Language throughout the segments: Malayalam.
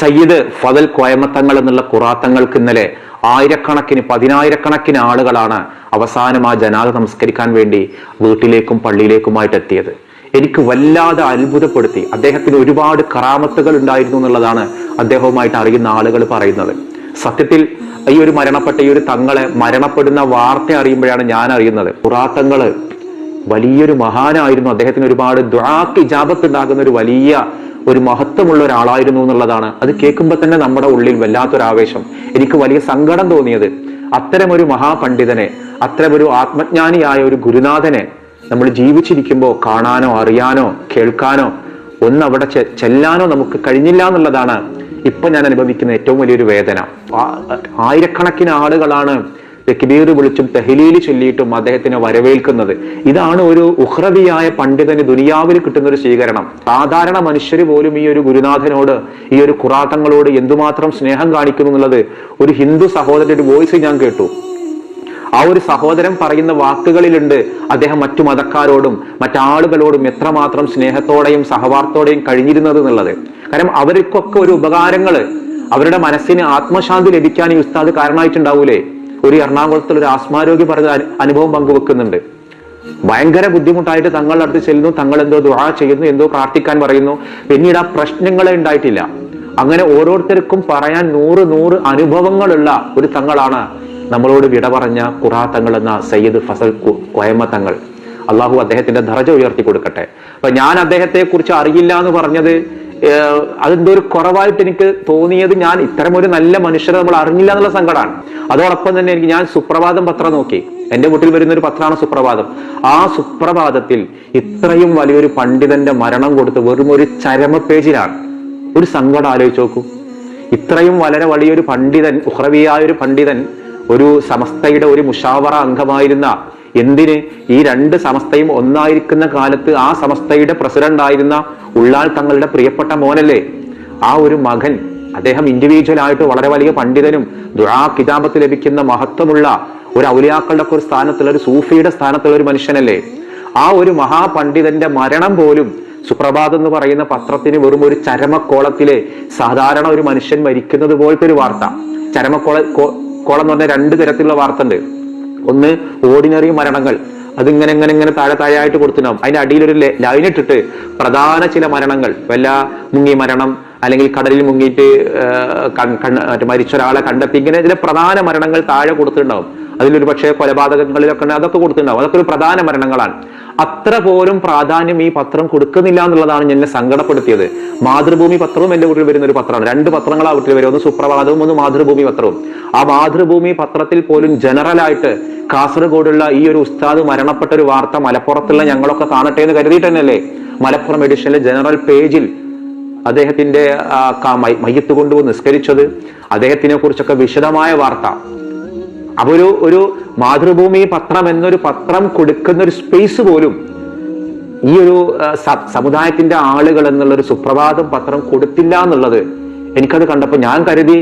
സയ്യിദ് ഫതൽ കോയമത്തങ്ങൾ എന്നുള്ള കുറാത്തങ്ങൾക്ക് ഇന്നലെ ആയിരക്കണക്കിന് പതിനായിരക്കണക്കിന് ആളുകളാണ് അവസാനം ആ ജനാത നമസ്കരിക്കാൻ വേണ്ടി വീട്ടിലേക്കും പള്ളിയിലേക്കുമായിട്ട് എത്തിയത്. എനിക്ക് വല്ലാതെ അത്ഭുതപ്പെടുത്തി. അദ്ദേഹത്തിന് ഒരുപാട് കറാമത്തുകൾ ഉണ്ടായിരുന്നു എന്നുള്ളതാണ് അദ്ദേഹവുമായിട്ട് അറിയുന്ന ആളുകൾ പറയുന്നത്. സത്യത്തിൽ ഈ ഒരു മരണപ്പെട്ട ഈ ഒരു തങ്ങളെ മരണപ്പെടുന്ന വാർത്ത അറിയുമ്പോഴാണ് ഞാൻ അറിയുന്നത്. പുറാത്തങ്ങൾ വലിയൊരു മഹാനായിരുന്നു. അദ്ദേഹത്തിന് ഒരുപാട് ദ്വാക്ക് ഇജാബത്ത് ഉണ്ടാകുന്ന ഒരു വലിയ ഒരു മഹത്വമുള്ള ഒരാളായിരുന്നു എന്നുള്ളതാണ്. അത് കേൾക്കുമ്പോൾ തന്നെ നമ്മുടെ ഉള്ളിൽ വല്ലാത്തൊരു ആവേശം എനിക്ക് വലിയ സങ്കടം തോന്നിയത് അത്തരമൊരു മഹാപണ്ഡിതനെ അത്തരമൊരു ആത്മജ്ഞാനിയായ ഒരു ഗുരുനാഥനെ നമ്മൾ ജീവിച്ചിരിക്കുമ്പോൾ കാണാനോ അറിയാനോ കേൾക്കാനോ ഒന്ന് അവിടെ ചെല്ലാനോ നമുക്ക് കഴിഞ്ഞില്ല എന്നുള്ളതാണ് ഇപ്പൊ ഞാൻ അനുഭവിക്കുന്ന ഏറ്റവും വലിയൊരു വേദന. ആയിരക്കണക്കിന് ആളുകളാണ് തെക്കിബീർ വിളിച്ചും തെഹലീൽ ചൊല്ലിയിട്ടും അദ്ദേഹത്തിനെ വരവേൽക്കുന്നത്. ഇതാണ് ഒരു ഉഹ്രദിയായ പണ്ഡിതന് ദുനിയാവിൽ കിട്ടുന്ന ഒരു സ്വീകരണം. സാധാരണ മനുഷ്യർ പോലും ഈ ഒരു ഗുരുനാഥനോട് ഈ ഒരു കുറാത്തങ്ങളോട് എന്തുമാത്രം സ്നേഹം കാണിക്കുന്നു എന്നുള്ളത് ഒരു ഹിന്ദു സഹോദരന്റെ വോയിസ് ഞാൻ കേട്ടു. ആ ഒരു സഹോദരൻ പറയുന്ന വാക്കുകളിലുണ്ട് അദ്ദേഹം മറ്റു മതക്കാരോടും മറ്റാളുകളോടും എത്രമാത്രം സ്നേഹത്തോടെയും സഹവാർത്തോടെയും കഴിഞ്ഞിരുന്നത് എന്നുള്ളത്. കാരണം അവർക്കൊക്കെ ഒരു ഉപകാരങ്ങൾ അവരുടെ മനസ്സിന് ആത്മശാന്തി ലഭിക്കാൻ ഈ ഉസ്താദ് കാരണമായിട്ടുണ്ടാവൂലേ? ഒരു എറണാകുളത്തിൽ ഒരു ആസ്മാരോഗ്യ പറഞ്ഞ അനു- അനുഭവം പങ്കുവെക്കുന്നുണ്ട്. ഭയങ്കര ബുദ്ധിമുട്ടായിട്ട് തങ്ങളുടെ അടുത്ത് ചെല്ലുന്നു തങ്ങൾ എന്തോ ദുആ ചെയ്യുന്നു എന്തോ പ്രാർത്ഥിക്കാൻ പറയുന്നു. പിന്നീട് ആ പ്രശ്നങ്ങളെ ഉണ്ടായിട്ടില്ല. അങ്ങനെ ഓരോരുത്തർക്കും പറയാൻ നൂറ് നൂറ് അനുഭവങ്ങളുള്ള ഒരു തങ്ങളാണ് നമ്മളോട് വിട പറഞ്ഞ ഖുറാ തങ്ങൾ എന്ന സയ്യിദ് ഫസൽ കോയമ്മ തങ്ങൾ. അള്ളാഹു അദ്ദേഹത്തിന്റെ ധർജ ഉയർത്തി കൊടുക്കട്ടെ അപ്പൊ ഞാൻ അദ്ദേഹത്തെ കുറിച്ച് അറിയില്ല എന്ന് പറഞ്ഞത് അതെന്തോ ഒരു കുറവായിട്ട് എനിക്ക് തോന്നിയത് ഞാൻ ഇത്തരം ഒരു നല്ല മനുഷ്യരെ നമ്മൾ അറിഞ്ഞില്ല എന്നുള്ള സങ്കടമാണ്. അതോടൊപ്പം തന്നെ എനിക്ക് ഞാൻ സുപ്രഭാതം പത്രം നോക്കി. എന്റെ വീട്ടിൽ വരുന്ന ഒരു പത്രമാണ് സുപ്രഭാതം. ആ സുപ്രഭാതത്തിൽ ഇത്രയും വലിയൊരു പണ്ഡിതന്റെ മരണം കൊടുത്ത് വെറും ഒരു ചരമ പേജിലാണ്. ഒരു സങ്കടം ആലോചിച്ച് നോക്കൂ. ഇത്രയും വളരെ വലിയൊരു പണ്ഡിതൻ ഉഹ്രവിയായ ഒരു പണ്ഡിതൻ ഒരു സമസ്തയുടെ ഒരു മുഷാവറ അംഗമായിരുന്ന എന്തിന് ഈ രണ്ട് സമസ്തയും ഒന്നായിരിക്കുന്ന കാലത്ത് ആ സമസ്തയുടെ പ്രസിഡന്റ് ആയിരുന്ന ഉള്ളാൾ തങ്ങളുടെ പ്രിയപ്പെട്ട മോനല്ലേ? ആ ഒരു മകൻ അദ്ദേഹം ഇൻഡിവിജ്വൽ ആയിട്ട് വളരെ വലിയ പണ്ഡിതനും ദുരാ കിതാബത്ത് ലഭിക്കുന്ന മഹത്വമുള്ള ഒരു ഔലിയാക്കളുടെ ഒക്കെ ഒരു സ്ഥാനത്തുള്ള ഒരു സൂഫിയുടെ സ്ഥാനത്തുള്ള ഒരു മനുഷ്യനല്ലേ? ആ ഒരു മഹാപണ്ഡിതന്റെ മരണം പോലും സുപ്രഭാത് എന്ന് പറയുന്ന പത്രത്തിന് വെറും ഒരു ചരമക്കോളത്തിലെ സാധാരണ ഒരു മനുഷ്യൻ മരിക്കുന്നത് പോലത്തെ ഒരു വാർത്ത. ചരമക്കോള കോളം എന്ന് പറഞ്ഞ രണ്ട് തരത്തിലുള്ള വാർത്ത ഉണ്ട് ഒന്ന് ഓർഡിനറി മരണങ്ങൾ. അതിങ്ങനെ ഇങ്ങനെ ഇങ്ങനെ താഴെ താഴെയായിട്ട് കൊടുത്തിട്ടുണ്ടാവും. അതിന്റെ അടിയിലൊരു ലൈൻ ഇട്ടിട്ട് പ്രധാന ചില മരണങ്ങൾ. വല്ല മുങ്ങി മരണം അല്ലെങ്കിൽ കടലിൽ മുങ്ങിയിട്ട് മരിച്ച ഒരാളെ കണ്ടെത്തി. ഇങ്ങനെ ഇതിലെ പ്രധാന മരണങ്ങൾ താഴെ കൊടുത്തിട്ടുണ്ടാവും. അതിലൊരു പക്ഷേ കൊലപാതകങ്ങളിലൊക്കെ അതൊക്കെ കൊടുത്തിട്ടുണ്ടാവും. അതൊക്കെ ഒരു പ്രധാന മരണങ്ങളാണ്. അത്ര പോലും പ്രാധാന്യം ഈ പത്രം കൊടുക്കുന്നില്ല എന്നുള്ളതാണ് എന്നെ സങ്കടപ്പെടുത്തിയത്. മാതൃഭൂമി പത്രവും എന്റെ വീട്ടിൽ വരുന്ന ഒരു പത്രമാണ്. രണ്ട് പത്രങ്ങളാ വീട്ടിൽ വരും ഒന്ന് സുപ്രഭാതവും ഒന്ന് മാതൃഭൂമി പത്രവും. ആ മാതൃഭൂമി പത്രത്തിൽ പോലും ജനറൽ ആയിട്ട് കാസർഗോഡുള്ള ഈ ഒരു ഉസ്താദ് മരണപ്പെട്ട ഒരു വാർത്ത മലപ്പുറത്തുള്ള ഞങ്ങളൊക്കെ കാണട്ടെ എന്ന് കരുതിയിട്ട് തന്നെയല്ലേ മലപ്പുറം എഡിഷനിലെ ജനറൽ പേജിൽ അദ്ദേഹത്തിന്റെ മയ്യത്ത് കൊണ്ടുപോയി നിസ്കരിച്ചത്. അദ്ദേഹത്തിനെ കുറിച്ചൊക്കെ വിശദമായ വാർത്ത. അപ്പൊ ഒരു ഒരു മാതൃഭൂമി പത്രം എന്നൊരു പത്രം കൊടുക്കുന്ന ഒരു സ്പേസ് പോലും ഈ ഒരു സമുദായത്തിന്റെ ആളുകൾ എന്നുള്ളൊരു സുപ്രഭാതം പത്രം കൊടുത്തില്ല എന്നുള്ളത് എനിക്കത് കണ്ടപ്പോൾ ഞാൻ കരുതി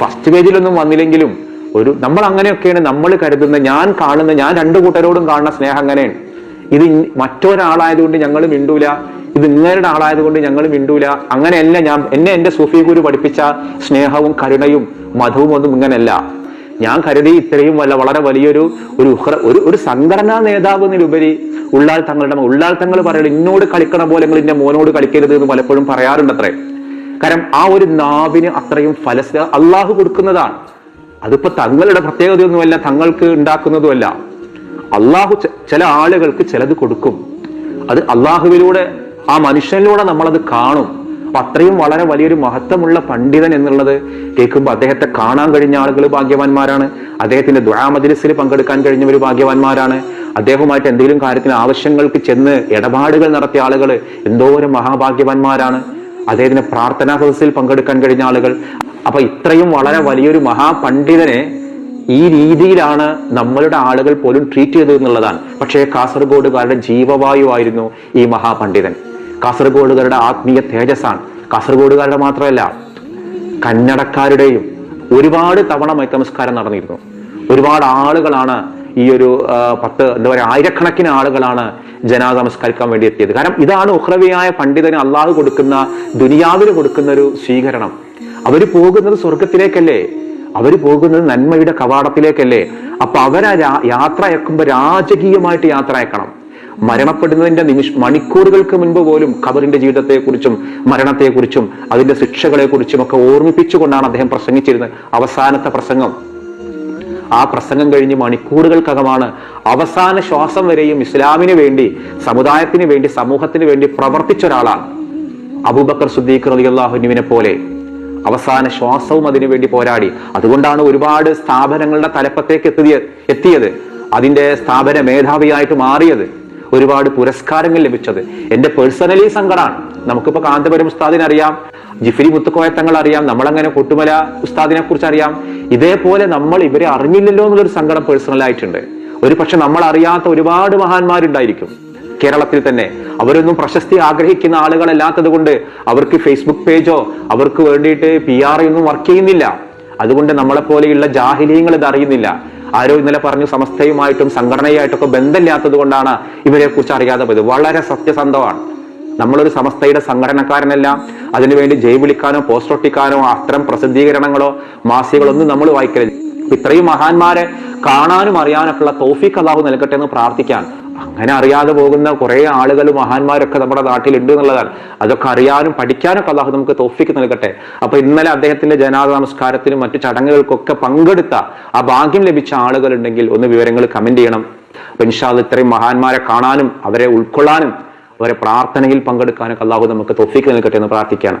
ഫസ്റ്റ് പേജിലൊന്നും വന്നില്ലെങ്കിലും ഒരു നമ്മൾ അങ്ങനെയൊക്കെയാണ് നമ്മൾ കരുതുന്ന ഞാൻ കാണുന്ന ഞാൻ രണ്ടു കൂട്ടരോടും കാണുന്ന സ്നേഹം അങ്ങനെയാണ്. ഇത് മറ്റൊരാളായതുകൊണ്ട് ഞങ്ങൾ മിണ്ടൂല. ഇത് ഇങ്ങരുടെ ആളായതുകൊണ്ട് ഞങ്ങൾ മിണ്ടൂല. അങ്ങനെയല്ല ഞാൻ എന്നെ എന്റെ സൂഫി ഗുരു പഠിപ്പിച്ച സ്നേഹവും കരുണയും മധുവും ഒന്നും ഇങ്ങനെയല്ല. ഞാൻ കരുതി ഇത്രയും വല്ല വളരെ വലിയൊരു ഒരു ഒരു ഒരു സംഘടനാ നേതാവ് എന്നതിലുപരി ഉള്ളാൾ തങ്ങളുടെ ഉള്ളാൾ തങ്ങൾ പറയുന്നത് എന്നോട് കളിക്കണ പോലെ നിങ്ങൾ എന്റെ മോനോട് കളിക്കരുത് എന്ന് പലപ്പോഴും പറയാറുണ്ട് അത്രേ കാരണം ആ ഒരു നാവിന് അത്രയും ഫലസ അള്ളാഹു കൊടുക്കുന്നതാണ്. അതിപ്പോ തങ്ങളുടെ പ്രത്യേകതയൊന്നുമല്ല തങ്ങൾക്ക് ഉണ്ടാക്കുന്നതുമല്ല. അള്ളാഹു ചില ആളുകൾക്ക് ചിലത് കൊടുക്കും. അത് അള്ളാഹുവിലൂടെ ആ മനുഷ്യനിലൂടെ നമ്മളത് കാണും. അപ്പൊ അത്രയും വളരെ വലിയൊരു മഹത്വമുള്ള പണ്ഡിതൻ എന്നുള്ളത് കേൾക്കുമ്പോൾ അദ്ദേഹത്തെ കാണാൻ കഴിഞ്ഞ ആളുകൾ ഭാഗ്യവാന്മാരാണ്. അദ്ദേഹത്തിന്റെ ദ്വാമദിരസിൽ പങ്കെടുക്കാൻ കഴിഞ്ഞവർ ഭാഗ്യവാന്മാരാണ്. അദ്ദേഹവുമായിട്ട് എന്തെങ്കിലും കാര്യത്തിന് ആവശ്യങ്ങൾക്ക് ചെന്ന് ഇടപാടുകൾ നടത്തിയ ആളുകൾ എന്തോരം മഹാഭാഗ്യവാന്മാരാണ്. അദ്ദേഹത്തിന്റെ പ്രാർത്ഥനാ സദസ്സിൽ പങ്കെടുക്കാൻ കഴിഞ്ഞ ആളുകൾ. അപ്പൊ ഇത്രയും വളരെ വലിയൊരു മഹാപണ്ഡിതനെ ഈ രീതിയിലാണ് നമ്മളുടെ ആളുകൾ പോലും ട്രീറ്റ് ചെയ്തത് എന്നുള്ളതാണ്. പക്ഷേ കാസർഗോഡുകാരുടെ ജീവവായു ആയിരുന്നു ഈ മഹാപണ്ഡിതൻ. കാസർഗോഡുകാരുടെ ആത്മീയ തേജസ്സാണ്. കാസർഗോഡുകാരുടെ മാത്രമല്ല കന്നടക്കാരുടെയും ഒരുപാട് തവണ മൈത്തമസ്കാരം നടന്നിരുന്നു. ഒരുപാട് ആളുകളാണ് ഈ ഒരു പത്ത് എന്താ പറയുക ആയിരക്കണക്കിന് ആളുകളാണ് ജനാദ നമസ്കരിക്കാൻ വേണ്ടി എത്തിയത്. കാരണം ഇതാണ് ഉഹ്രവിയായ പണ്ഡിതന് അള്ളാഹു കൊടുക്കുന്ന ദുനിയാവിന് കൊടുക്കുന്ന ഒരു സ്വീകരണം. അവർ പോകുന്നത് സ്വർഗത്തിലേക്കല്ലേ അവർ പോകുന്നത് നന്മയുടെ കവാടത്തിലേക്കല്ലേ? അപ്പൊ അവരാ യാത്ര അയക്കുമ്പോൾ രാജകീയമായിട്ട് യാത്ര അയക്കണം. മരണപ്പെടുന്നതിന്റെ നിമിഷ മണിക്കൂറുകൾക്ക് മുൻപ് പോലും ഖബറിന്റെ ജീവിതത്തെക്കുറിച്ചും മരണത്തെക്കുറിച്ചും അതിന്റെ ശിക്ഷകളെക്കുറിച്ചും ഒക്കെ ഓർമ്മിപ്പിച്ചുകൊണ്ടാണ് അദ്ദേഹം പ്രസംഗിച്ചിരുന്നത്. അവസാനത്തെ പ്രസംഗം. ആ പ്രസംഗം കഴിഞ്ഞ് മണിക്കൂറുകൾക്കകമാണ് അവസാന ശ്വാസം വരെയും ഇസ്ലാമിന് വേണ്ടി സമുദായത്തിന് വേണ്ടി സമൂഹത്തിന് വേണ്ടി പ്രവർത്തിച്ച ഒരാളാണ് അബൂബക്കർ സുദ്ദീഖ് റളിയല്ലാഹുവിനെ പോലെ. അവസാന ശ്വാസവും അതിനു വേണ്ടി പോരാടി. അതുകൊണ്ടാണ് ഒരുപാട് സ്ഥാപനങ്ങളുടെ തലപ്പത്തേക്ക് എത്തിയത്. എത്തിയത്. അതിന്റെ സ്ഥാപന മേധാവിയായിട്ട് മാറിയത്. ഒരുപാട് പുരസ്കാരങ്ങൾ ലഭിച്ചത്. എന്റെ പേഴ്സണലി സങ്കടമാണ് നമുക്കിപ്പോ കാന്തപുരം ഉസ്താദിനെ അറിയാം ജിഫിരി മുത്തുക്കോയ തങ്ങൾ അറിയാം നമ്മളങ്ങനെ കൊട്ടുമല ഉസ്താദിനെ കുറിച്ച് അറിയാം. ഇതേപോലെ നമ്മൾ ഇവരെ അറിഞ്ഞില്ലല്ലോ എന്നുള്ളൊരു സങ്കടം പേഴ്സണലായിട്ടുണ്ട് ഒരു പക്ഷെ നമ്മൾ അറിയാത്ത ഒരുപാട് മഹാന്മാരുണ്ടായിരിക്കും. കേരളത്തിൽ തന്നെ അവരൊന്നും പ്രശസ്തി ആഗ്രഹിക്കുന്ന ആളുകളല്ലാത്തത് കൊണ്ട് അവർക്ക് ഫേസ്ബുക്ക് പേജോ അവർക്ക് വേണ്ടിയിട്ട് പി ആർ ഒന്നും വർക്ക് ചെയ്യുന്നില്ല. അതുകൊണ്ട് നമ്മളെ പോലെയുള്ള ജാഹിലീയങ്ങൾ ഇത് അറിയുന്നില്ല. ആരോ ഇന്നലെ പറഞ്ഞു സമസ്തയുമായിട്ടും സംഘടനയായിട്ടൊക്കെ ബന്ധമില്ലാത്തത് കൊണ്ടാണ് ഇവരെ കുറിച്ച് അറിയാതെ പോയത് വളരെ സത്യസന്ധമാണ്. നമ്മളൊരു സമസ്തയുടെ സംഘടനക്കാരനല്ല. അതിനുവേണ്ടി ജയ് വിളിക്കാനോ പോസ്റ്റ് ഒട്ടിക്കാനോ അത്തരം പ്രസിദ്ധീകരണങ്ങളോ മാസികളോ ഒന്നും നമ്മൾ വായിക്കരുത് ഇത്രയും മഹാന്മാരെ കാണാനും അറിയാനൊക്കെയുള്ള തോഫിക്ക് അള്ളാഹു നൽകട്ടെ എന്ന് പ്രാർത്ഥിക്കാൻ അങ്ങനെ അറിയാതെ പോകുന്ന കുറെ ആളുകൾ മഹാന്മാരൊക്കെ നമ്മുടെ നാട്ടിലുണ്ട് എന്നുള്ളതാണ്. അതൊക്കെ അറിയാനും പഠിക്കാനൊക്കെ അള്ളാഹു നമുക്ക് തോഫിക്ക് നൽകട്ടെ. അപ്പൊ ഇന്നലെ അദ്ദേഹത്തിന്റെ ജനാദ നമസ്കാരത്തിനും മറ്റു ചടങ്ങുകൾക്കൊക്കെ പങ്കെടുത്ത ആ ഭാഗ്യം ലഭിച്ച ആളുകൾ ഉണ്ടെങ്കിൽ ഒന്ന് വിവരങ്ങൾ കമന്റ് ചെയ്യണം. അപ്പൊ ഇൻഷാദ് ഇത്രയും മഹാന്മാരെ കാണാനും അവരെ ഉൾക്കൊള്ളാനും അവരെ പ്രാർത്ഥനയിൽ പങ്കെടുക്കാനൊക്കെ അള്ളാഹു നമുക്ക് തോഫിക്ക് നൽകട്ടെ എന്ന് പ്രാർത്ഥിക്കുകയാണ്.